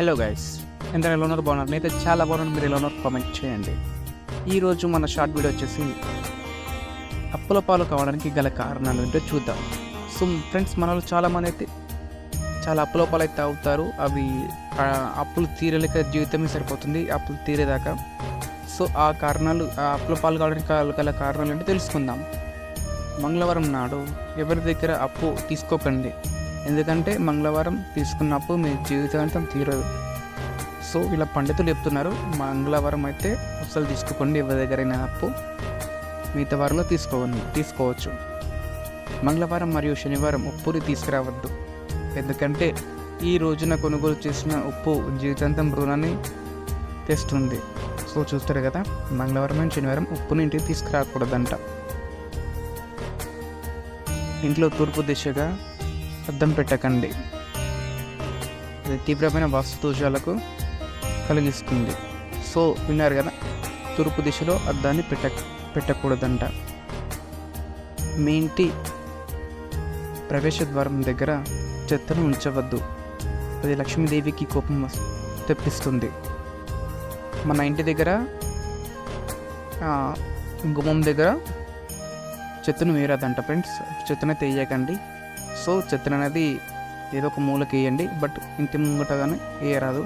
Hello guys ఎంత ఎలా ఉన్నారు బాగున్నారు నేనైతే చాలా బాగున్నాను మీరు ఎలా ఉన్నారు కామెంట్ చేయండి. ఈరోజు మన షార్ట్ వీడియో వచ్చేసి అప్పుల పాలు కావడానికి గల కారణాలు ఏంటో చూద్దాం. సో ఫ్రెండ్స్ మనలో చాలామంది అయితే చాలా అప్పుల పాలు అయితే అవుతారు అవి అప్పులు తీరలేక జీవితమే సరిపోతుంది. అప్పులు తీరేదాకా. సో ఆ కారణాలు ఆ అప్పుల పాలు కావడానికి గల- గల కారణాలు ఏంటో తెలుసుకుందాం. మంగళవారం నాడు ఎవరి దగ్గర అప్పు తీసుకోకండి. ఎందుకంటే మంగళవారం తీసుకున్న అప్పు మీ జీవితాంతం తీరదు. సో ఇలా పండితులు చెప్తున్నారు మంగళవారం అయితే అసలు తీసుకోకండి ఎవరి దగ్గరైనా అప్పు మిగతా వారంలో తీసుకోవండి తీసుకోవచ్చు. మంగళవారం మరియు శనివారం ఉప్పుని తీసుకురావద్దు. ఎందుకంటే ఈ రోజున కొనుగోలు చేసిన ఉప్పు జీవితాంతం రుణాన్ని తెస్తుంది. సో చూస్తారు కదా మంగళవారం అండ్ శనివారం ఉప్పుని ఇంటికి తీసుకురాకూడదంట. ఇంట్లో తూర్పు దిశగా అద్దం పెట్టకండి. అది తీవ్రమైన వాస్తు దోషాలకు కలిగిస్తుంది. సో విన్నారు కదా? తూర్పు దిశలో అద్దాన్ని పెట్ట పెట్టకూడదంట. మీ ఇంటి ప్రవేశ ద్వారం దగ్గర చెత్తను ఉంచవద్దు. అది లక్ష్మీదేవికి కోపం తెప్పిస్తుంది. మన ఇంటి దగ్గర గుమ్మం దగ్గర చెత్తను వేయరాదంట ఫ్రెండ్స్. చెత్తను తీయకండి. సో చెత్తను అనేది ఏదో ఒక మూలకి వేయండి బట్ ఇంటి ముంగట కానీ వేయరాదు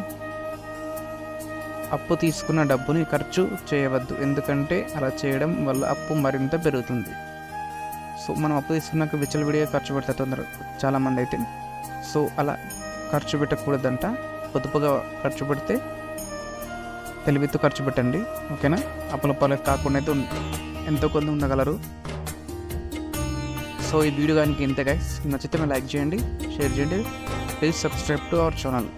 అప్పు తీసుకున్న డబ్బుని ఖర్చు చేయవద్దు ఎందుకంటే అలా చేయడం వల్ల అప్పు మరింత పెరుగుతుంది. సో మనం అప్పు తీసుకున్నాక విచ్చలవిడిగా ఖర్చు పెడతారు తొందర చాలామంది అయితే. సో అలా ఖర్చు పెట్టకూడదంట. పొదుపుగా ఖర్చు పెడితే తెలివితో ఖర్చు పెట్టండి ఓకేనా? అప్పుల పాలకు కాకుండా అయితే ఎంతో కొంత ఉండగలరు. సో ఈ వీడియో కానీ ఇంతే గైస్ నచ్చితే లైక్ చేయండి షేర్ చేయండి. Please subscribe to our channel